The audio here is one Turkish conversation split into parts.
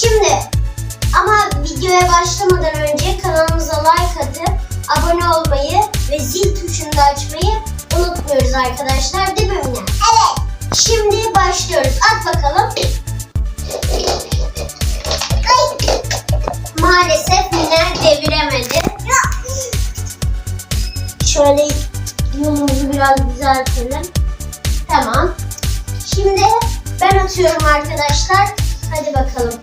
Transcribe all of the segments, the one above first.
Şimdi ama videoya başlamadan önce kanalımıza like atıp abone olmayı ve zil tuşunu da açmayı unutmuyoruz arkadaşlar değil mi Minel? Evet. Şimdi başlıyoruz. At bakalım. Maalesef Minel deviremedi. Şöyle yolumuzu biraz düzeltelim. Tamam. Şimdi ben atıyorum arkadaşlar. Hadi bakalım.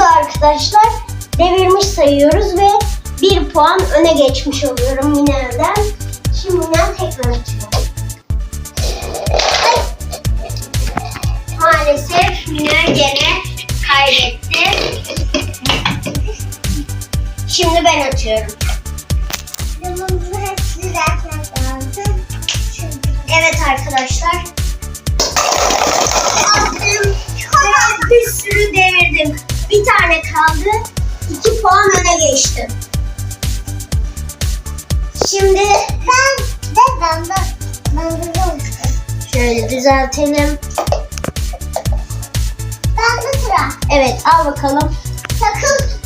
Da arkadaşlar devirmiş sayıyoruz ve bir puan öne geçmiş oluyorum Minel'den. Şimdi Minel tekrar atıyor. Ay. Maalesef Minel gene kaybetti. Şimdi ben atıyorum. Evet arkadaşlar. Attım. Ve bir sürü devirdim. Bir tane kaldı. İki puan öne geçtim. Şimdi ben de ben de Şöyle düzeltelim. Ben de sıra. Evet al bakalım. Sakın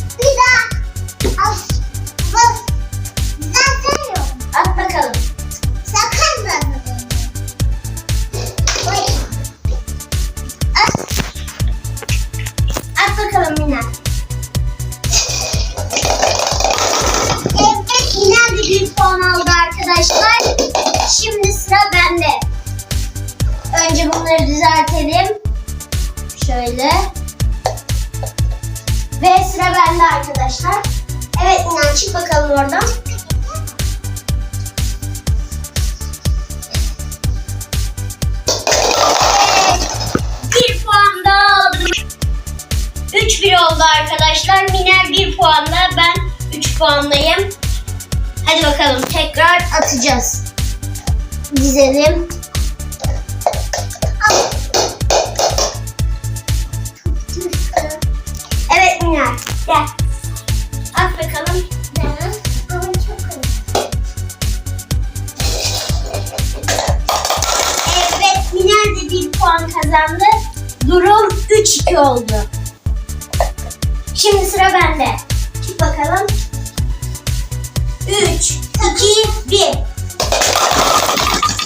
oldu arkadaşlar. Miner 1 puanla ben 3 puanlayım. Hadi bakalım tekrar atacağız. Dizelim. Evet Miner gel. At bakalım. Evet Miner de 1 puan kazandı. Durum 3-2 oldu. Şimdi sıra bende. Çık bakalım. 3, 2, 1.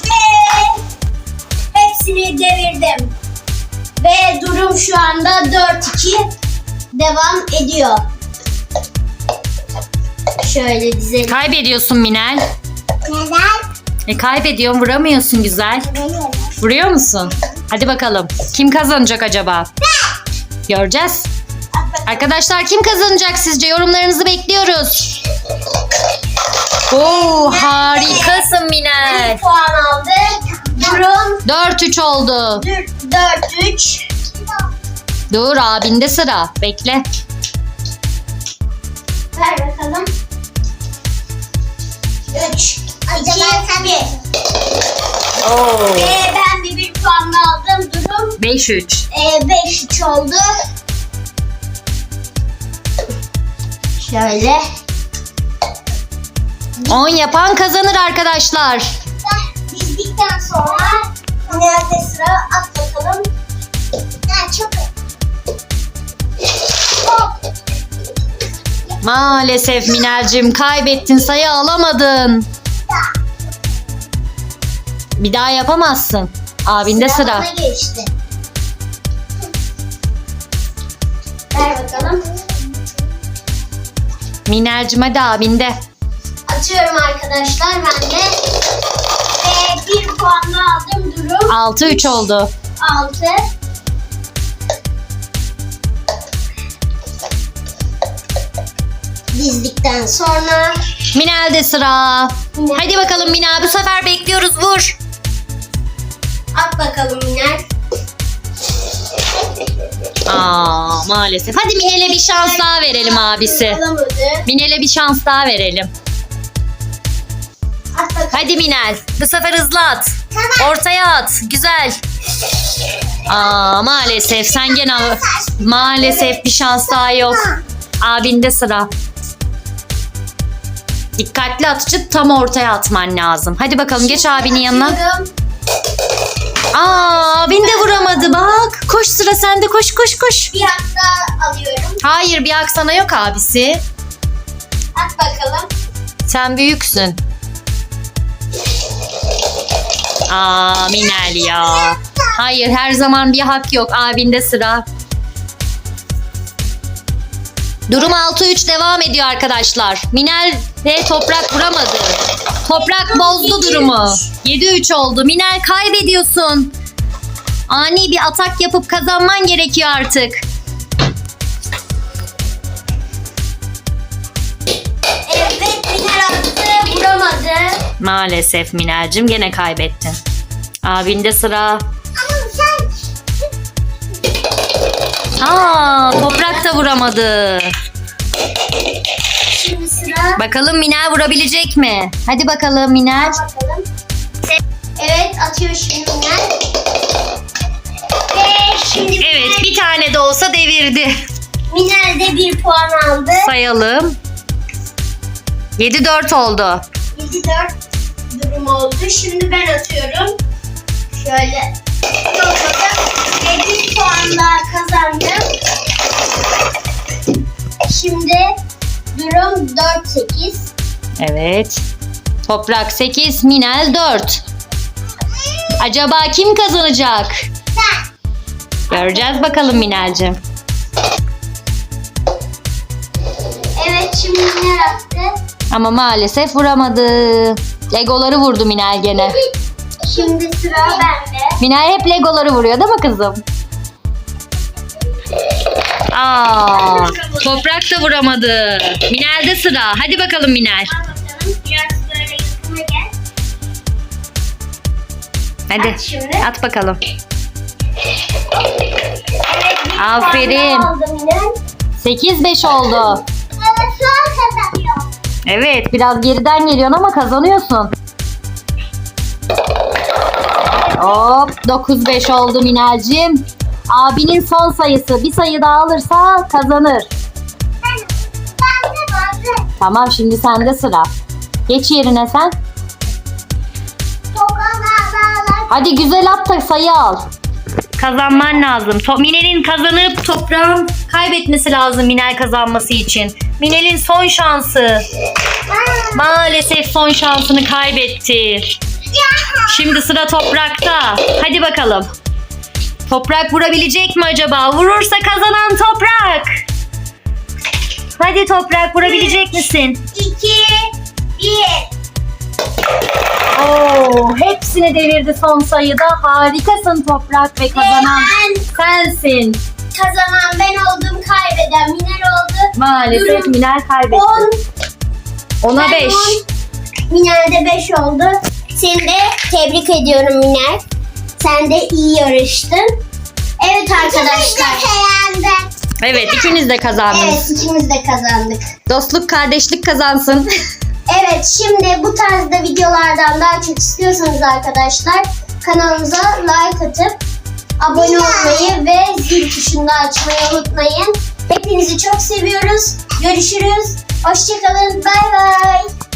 Ve hepsini devirdim. Ve durum şu anda 4-2 devam ediyor. Şöyle dizelim. Kaybediyorsun Minel. Neden? E kaybediyorsun vuramıyorsun güzel. Vuruyor musun? Hadi bakalım. Kim kazanacak acaba? Göreceğiz. Arkadaşlar kim kazanacak sizce? Yorumlarınızı bekliyoruz. Oo harikasın Minel. 1 puan aldı. Durum 4-3 oldu. 4-3. Dur abinde sıra. Bekle. Ver bakalım. 3, 2, 1. Oo. Ve ben bir, bir puan aldım. Durum 5-3. e, 5-3 oldu. Şöyle. 10 yapan kazanır arkadaşlar. Dizdikten sonra nerede sıra at bakalım. Ha, çok Hop. Maalesef Minel'cim kaybettin sayı alamadın. Bir daha yapamazsın. Abinde sıra. bana geçti. Ver bakalım. Minel'cim hadi abinde. Atıyorum arkadaşlar ben de. Ve bir puan da aldım. Durum 6-3 oldu. 6. Dizdikten sonra Minel'de sıra. Hadi bakalım Minel bu sefer bekliyoruz vur. at bakalım Miner. Aa maalesef. Hadi Minel'e bir şans daha verelim abisi. Alamadı. Minel'e bir şans daha verelim. Hadi Minel. Bu sefer hızlı at. Ortaya at. Güzel. Aa maalesef sen gene maalesef bir şans daha yok. Abinde sıra. Dikkatli atıcı tam ortaya atman lazım. Hadi bakalım geç abinin yanına. Aa abin de vuramadı bak. Koş sıra sende koş koş koş. Bir hak daha alıyorum. Hayır bir hak sana yok abisi. At bakalım. Sen büyüksün. Aa Minel ya. Hayır her zaman bir hak yok. Abinde sıra. Durum 6-3 devam ediyor arkadaşlar. Minel ve Toprak vuramadı. Toprak bozdu durumu. 7-3 oldu. Minel kaybediyorsun. Ani bir atak yapıp kazanman gerekiyor artık. Evet Miner attı. Vuramadı. Maalesef Minel'cim gene kaybettin. Abinde sıra. Aa, toprak da vuramadı. Şimdi sıra... Bakalım Minel vurabilecek mi? Hadi bakalım Minel. Bakalım. Evet atıyor şimdi Miner. Ve şimdi Evet bir tane de olsa devirdi. Miner de bir puan aldı. Sayalım. 7-4 oldu. 7-4 durum oldu. Şimdi ben atıyorum. Şöyle Ve bir puan daha kazandım. Şimdi durum 4-8. Evet. Toprak 8, Minel 4. Acaba kim kazanacak? Sen. Göreceğiz bakalım Minel'cim. Evet şimdi Miner attı. Ama maalesef vuramadı. Legoları vurdu Minel gene. Şimdi sıra bende. Minel hep legoları vuruyor değil mi kızım? Aa, toprak da vuramadı. Minel'de sıra. Hadi bakalım gel. Hadi At şimdi. at bakalım. Evet Aferin. puan daha aldım Miner. 8-5 oldu. Evet biraz geriden geliyorsun ama kazanıyorsun. 9-5 oldu Minel'cim. Abinin son sayısı bir sayı daha alırsa kazanır. Tamam şimdi sende sıra. Geç yerine sen. Hadi güzel at da sayı al. Kazanman lazım. To- Minel'in kazanıp toprağın kaybetmesi lazım Minel kazanması için. Minel'in son şansı. Maalesef son şansını kaybetti. Şimdi sıra toprakta. Hadi bakalım. Toprak vurabilecek mi acaba? Vurursa kazanan toprak. Hadi toprak vurabilecek misin? İki, bir. Oo, hepsini devirdi son sayıda. Harikasın toprak ve kazanan Ben sensin. kazanan ben oldum, kaybeden Miner oldu. Maalesef Durum Minel kaybetti. 10, Ona ben 5. 10, Miner de 5 oldu. Seni de tebrik ediyorum Miner. Sen de iyi yarıştın. Evet arkadaşlar. Evet ikiniz de kazandınız. Evet ikimiz de kazandık. Dostluk kardeşlik kazansın. Evet şimdi bu tarzda videolardan daha çok istiyorsanız arkadaşlar kanalımıza like atıp abone olmayı ve zil tuşunu da açmayı unutmayın. Hepinizi çok seviyoruz. Görüşürüz. Hoşçakalın. Bay bay.